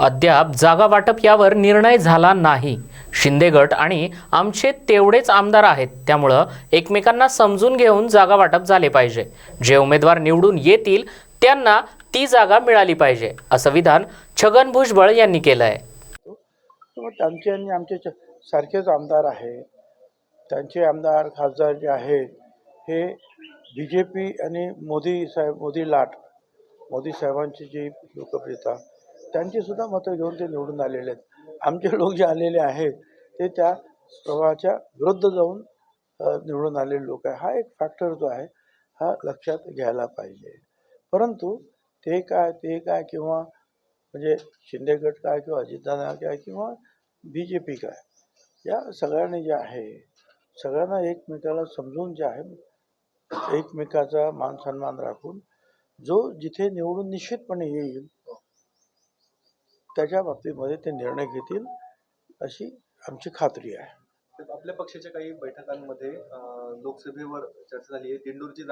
अद्याप जागा वाटप यावर निर्णय झाला नाही. शिंदे गट आणि आमचे तेवढेच आमदार आहेत त्यामुळं एकमेकांना समजून घेऊन जागा वाटप झाले पाहिजे. जे उमेदवार निवडून येतील त्यांना ती जागा मिळाली पाहिजे असं विधान छगन भुजबळ यांनी केलं आहे मग त्यांचे आणि आमचे सारखेच आमदार आहेत. त्यांचे आमदार खासदार जे आहेत हे बी जे पी आणि मोदी साहेब मोदी लाट. मोदी साहेबांची जी लोकप्रियता त्यांची सुद्धा मतं घेऊन ते निवडून आलेले आहेत. आमचे लोक जे आलेले आहेत ते त्या प्रवाहाच्या विरुद्ध जाऊन निवडून आलेले लोक आहे हा एक फॅक्टर जो आहे हा लक्षात घ्यायला पाहिजे. परंतु ते काय ते काय किंवा म्हणजे शिंदे गट काय किंवा अजितदादा काय किंवा बी जे पी काय या सगळ्यांनी जे आहे सगळ्यांना एकमेकाला समजून जे आहे एकमेकाचा मान सन्मान राखून जो जिथे निवडून निश्चितपणे येईल त्याच्या बाबतीमध्ये ते निर्णय घेतील अशी आमची खात्री आहे. तर आपल्या पक्षाच्या काही बैठकांमध्ये लोकसभेवर चर्चा झाली आहे. दिंडूरची